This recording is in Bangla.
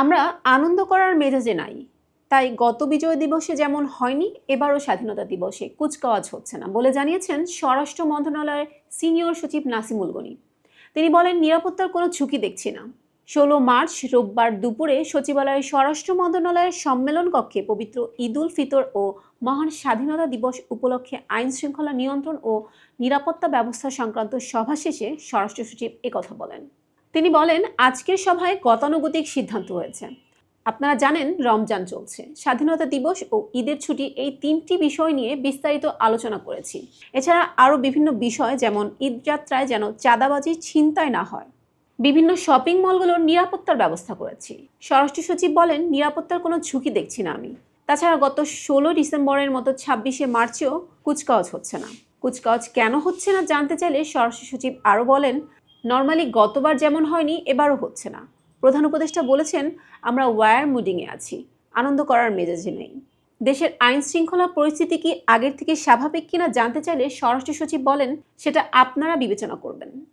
আমরা আনন্দ করার মেজাজে নাই। তাই গত বিজয় দিবসে যেমন হয়নি, এবারও স্বাধীনতা দিবসে কুচকাওয়াজ হচ্ছে না, বলে জানিয়েছেন স্বরাষ্ট্র মন্ত্রণালয়ের সিনিয়র সচিব নাসিমুল গনি তিনি বলেন, নিরাপত্তার কোনো ঝুঁকি দেখছি না। ষোলো মার্চ রোববার দুপুরে সচিবালয়ের স্বরাষ্ট্র মন্ত্রণালয়ের সম্মেলন কক্ষে পবিত্র ঈদুল ফিতর ও মহান স্বাধীনতা দিবস উপলক্ষে আইন শৃঙ্খলা নিয়ন্ত্রণ ও নিরাপত্তা ব্যবস্থা সংক্রান্ত সভা শেষে স্বরাষ্ট্র সচিব একথা বলেন। তিনি বলেন, আজকের সভায় গতানুগতিক সিদ্ধান্ত হয়েছে। আপনারা জানেন, রমজান চলছে। স্বাধীনতা দিবস ও ঈদের ছুটি এই তিনটি বিষয় নিয়ে বিস্তারিত আলোচনা করেছি। এছাড়া আরও বিভিন্ন বিষয় যেমন ঈদযাত্রায় যেন চাঁদাবাজি ছিনতাই না হয়। বিভিন্ন শপিং মলগুলোর নিরাপত্তার ব্যবস্থা করেছি। স্বরাষ্ট্র সচিব বলেন, নিরাপত্তার কোনো ঝুঁকি দেখছি না আমি। তাছাড়া গত ষোলো ডিসেম্বরের মতো ছাব্বিশে মার্চেও কুচকাওয়াজ হচ্ছে না। কুচকাওয়াজ কেন হচ্ছে না জানতে চাইলে স্বরাষ্ট্র সচিব আরও বলেন নর্মালি গতবার যেমন হয়নি, এবারও হচ্ছে না। প্রধান উপদেষ্টা বলেছেন, আমরা ওয়ার মুডিংয়ে আছি। আনন্দ করার মেজাজে নেই। দেশের আইন শৃঙ্খলা পরিস্থিতি কি আগের থেকে স্বাভাবিক কিনা জানতে চাইলে স্বরাষ্ট্র সচিব বলেন, সেটা আপনারা বিবেচনা করবেন।